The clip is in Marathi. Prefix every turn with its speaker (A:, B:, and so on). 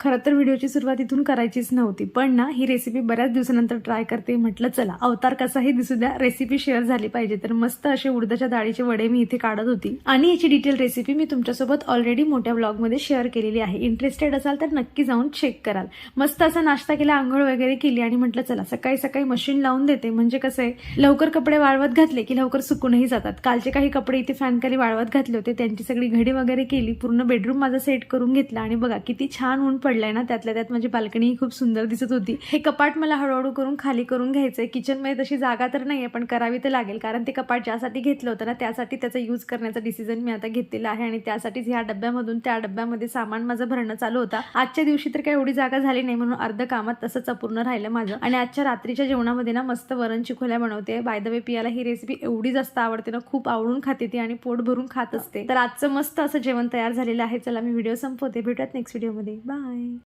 A: खरं तर व्हिडिओची सुरुवात इथून करायचीच नव्हती. पण ना ही रेसिपी बऱ्याच दिवसानंतर ट्राय करते. म्हटलं चला अवतार कसाही दिसू द्या रेसिपी शेअर झाली पाहिजे. तर मस्त असे उडदाच्या डाळीचे वडे मी इथे काढत होती. आणि याची डिटेल रेसिपी मी तुमच्यासोबत ऑलरेडी मोठ्या ब्लॉगमध्ये शेअर केलेली आहे. इंटरेस्टेड असाल तर नक्की जाऊन चेक कराल. मस्त असा नाश्ता केला आंघोळ वगैरे केली आणि म्हटलं चला सकाळी सकाळी मशीन लावून देते. म्हणजे कसं आहे लवकर कपडे वाळवत घातले की लवकर सुकूनही जातात. कालचे काही कपडे इथे फॅनखाली वाळवत घातले होते. त्यांची सगळी घडी वगैरे केली. पूर्ण बेडरूम माझा सेट करून घेतला. आणि बघा किती छान ऊन पडलंय ना त्यातल्या त्यात माझी बाल्कनी खूप सुंदर दिसत होती. हे कपाट मला हळूहळू करून खाली करून घ्यायचंय. किचनमध्ये तशी जागा तर नाहीये पण करावी तर लागेल. कारण ते कपाट ज्यासाठी घेतलं होतं ना त्यासाठी त्याचा यूज करण्याचा डिसिजन मी आता घेतलेला आहे. आणि त्यासाठीच ह्या डब्यामधून त्या डब्यामध्ये सामान माझं भरणं चालू होता. आजच्या दिवशी तर काही एवढी जागा झाली नाही म्हणून अर्ध कामात तसंच अपूर्ण राहिलं माझं. आणि आजच्या रात्रीच्या जेवणामध्ये ना मस्त वरण चिखोल्या बनवते. बाय द वे पियाला ही रेसिपी एवढी जास्त आवडते ना खूप आवडून खाते ती आणि पोट भरून खात असते. तर आजचं मस्त असं जेवण तयार झालेलं आहे. चला मी व्हिडिओ संपवते. भेटूयात नेक्स्ट व्हिडिओमध्ये बाय Bye.